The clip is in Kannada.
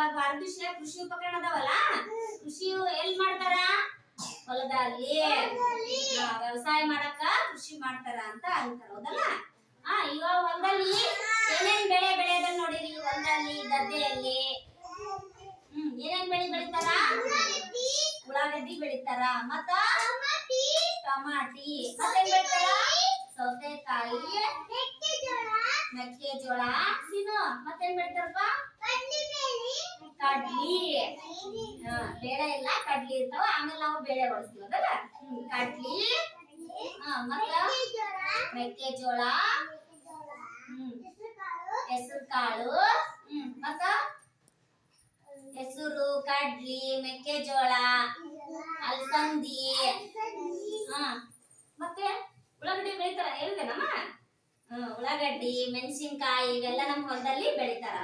ಇವಾಗ ಭಾರತ ಕೃಷಿ ಉಪಕರಣ ಅದಾವಲ್ಲ? ಕೃಷಿ ಎಲ್ ಮಾಡ್ತಾರ? ಹೊಲದಲ್ಲಿ. ವ್ಯವಸಾಯ ಮಾಡಕ ಕೃಷಿ ಮಾಡ್ತಾರ ಅಂತ ಅಂತಾರ, ಹೌದಲ್ಲ? ಹಾ ಇವಾಗ ಹೊಲದಲ್ಲಿ ಏನೇನ್ ಬೆಳೆ ಬೆಳೆಯೋದನ್ನ ನೋಡಿರಿ? ಹೊಲದಲ್ಲಿ, ಗದ್ದೆಯಲ್ಲಿ. ಹ್ಮ್, ಏನೇನ್ ಬೆಳೆ ಬೆಳಿತಾರ? ಉಳ್ಳಾಗಡ್ಡಿ ಬೆಳಿತಾರ. ಮತ್ತ ಟಮಾಟಿ. ಮತ್ತೇನ್ ಬೆಳಿತಾರ? ಸೌತೆಕಾಯಿ, ಮೆಕ್ಕೆಜೋಳ ಸಿನೋ ಮತ್ತೇನ್ ಬೆಳಿತಾರಪ್ಪ? ಬೇಳೆ ಇಲ್ಲ, ಕಡ್ಲಿ ಇರ್ತಾವ, ಆಮೇಲೆ ನಾವು ಬೇಳೆ ಬಳಸ್ತೀವಿ, ಅದಲ್ಲ? ಕಡ್ಲಿ ಮತ್ತ ಮೆಕ್ಕೆಜೋಳ ಹೆಸರು ಕಾಳು ಮತ್ತ ಹೆಸರು, ಕಡ್ಲಿ, ಮೆಕ್ಕೆಜೋಳ, ಅಲ್ಸಂದಿ ಮತ್ತೆ ಉಳ್ಳಾಗಡ್ಡಿ ಬೆಳಿತಾರ ಹೇಳಿದೆನಮ್ಮ ಹ್ಮ್, ಉಳ್ಳಾಗಡ್ಡಿ, ಮೆಣಸಿನ್ಕಾಯಿ, ಇವೆಲ್ಲ ನಮ್ಮ ಹೊಲದಲ್ಲಿ ಬೆಳಿತಾರ.